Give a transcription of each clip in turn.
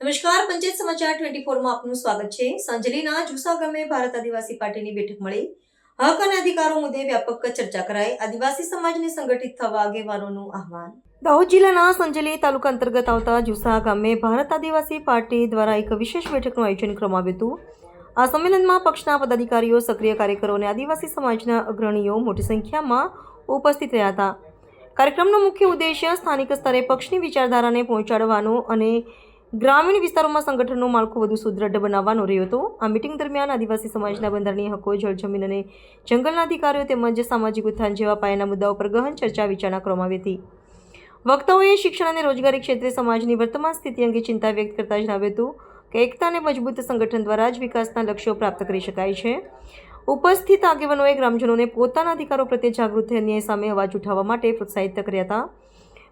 નમસ્કાર, પંચાયત સમાચાર ટ્વેન્ટી ફોરમાં આપનું સ્વાગત છે. સાંજલીના જુસા ગામે ભારત આદિવાસી પાર્ટીની બેઠક મળી. હક અને અધિકારો મુદ્દે વ્યાપક ચર્ચા કરાઈ. આદિવાસી સમાજને સંગઠિત થવા આગેવાનોનું આહવાન. દાહોદ જિલ્લાના સંજલી તાલુકા અંતર્ગત આવતા જુસા ગામે ભારત આદિવાસી પાર્ટી દ્વારા એક વિશેષ બેઠકનું આયોજન કરવામાં આવ્યું હતું. આ સંમેલનમાં પક્ષના પદાધિકારીઓ, સક્રિય કાર્યકરો અને આદિવાસી સમાજના અગ્રણીઓ મોટી સંખ્યામાં ઉપસ્થિત રહ્યા હતા. કાર્યક્રમનો મુખ્ય ઉદ્દેશ્ય સ્થાનિક સ્તરે પક્ષની વિચારધારાને પહોંચાડવાનો અને ગ્રામીણ વિસ્તારોમાં સંગઠનનું માળખું વધુ સુદૃઢ બનાવવાનો રહ્યો હતો. આ મિટિંગ દરમિયાન આદિવાસી સમાજના બંધારણીય હકો જળ જમીન અને જંગલના અધિકારીઓ તેમજ સામાજિક ઉત્થાન જેવા પાયાના મુદ્દાઓ પર ગહન ચર્ચા વિચારણા કરવામાં આવી હતી. વક્તાઓએ શિક્ષણ અને રોજગારી ક્ષેત્રે સમાજની વર્તમાન સ્થિતિ અંગે ચિંતા વ્યક્ત કરતા જણાવ્યું હતું કે એકતા અને મજબૂત સંગઠન દ્વારા જ વિકાસના લક્ષ્યો પ્રાપ્ત કરી શકાય છે. ઉપસ્થિત આગેવાનોએ ગ્રામજનોને પોતાના અધિકારો પ્રત્યે જાગૃત થઈ અન્યાય સામે અવાજ ઉઠાવવા માટે પ્રોત્સાહિત કર્યા હતા.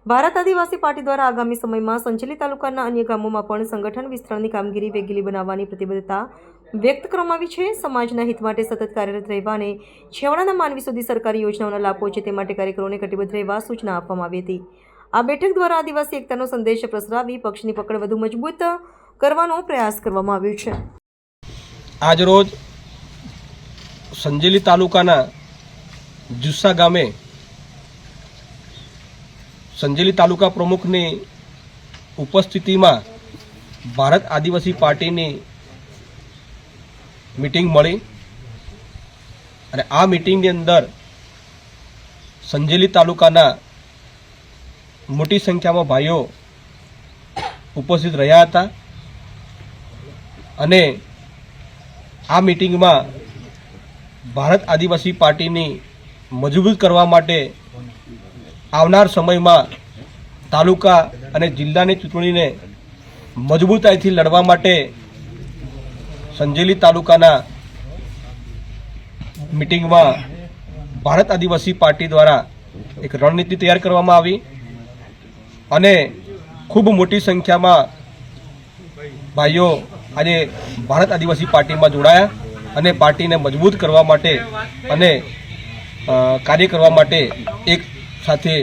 ભારત આદિવાસી પાર્ટી દ્વારા આગામી સમયમાં સંચલી તાલુકાના અન્ય ગામોમાં પણ સંગઠન વિસ્તરણની કામગીરી વેગીલી બનાવવાની પ્રતિબદ્ધતા વ્યક્ત કરવામાં આવી છે. સમાજના હિત માટે સતત કાર્યરત રહેવા અને છેવાડાના માનવી સુધી સરકારી યોજનાઓના લાભ પહોંચે તે માટે કાર્યકરોને કટિબદ્ધ રહેવા સૂચના આપવામાં આવી હતી. આ બેઠક દ્વારા આદિવાસી એકતાનો સંદેશ પ્રસરાવી પક્ષની પકડ વધુ મજબૂત કરવાનો પ્રયાસ કરવામાં આવ્યો છે. આજરોજ સંજેલી તાલુકાના જુસ્સા ગામે સંજેલી તાલુકા પ્રમુખની ઉપસ્થિતિમાં ભારત આદિવાસી પાર્ટીની મિટિંગ મળી અને આ મિટિંગની અંદર સંજેલી તાલુકાના મોટી સંખ્યામાં ભાઈઓ ઉપસ્થિત રહ્યા હતા અને આ મિટિંગમાં ભારત આદિવાસી પાર્ટીની મજબૂત કરવા માટે આવનાર સમયમાં તાલુકા અને જિલ્લાની ચૂંટણીને મજબૂતાઈથી લડવા માટે સંજેલી તાલુકાના મિટિંગમાં ભારત આદિવાસી પાર્ટી દ્વારા એક રણનીતિ તૈયાર કરવામાં આવી અને ખૂબ મોટી સંખ્યામાં ભાઈઓ આજે ભારત આદિવાસી પાર્ટીમાં જોડાયા અને પાર્ટીને મજબૂત કરવા માટે અને કાર્ય કરવા માટે એક સાથે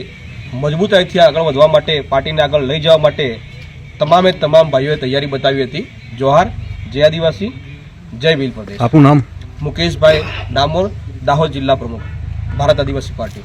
મજબૂતાઈથી આગળ વધવા માટે પાર્ટીને આગળ લઈ જવા માટે તમામે તમામ ભાઈઓએ તૈયારી બતાવી હતી. જોહાર જય આદિવાસી જય ભીલ પ્રદેશ. આપનું નામ? મુકેશભાઈ ડામોર દાહોદ જિલ્લા પ્રમુખ ભારત આદિવાસી પાર્ટી.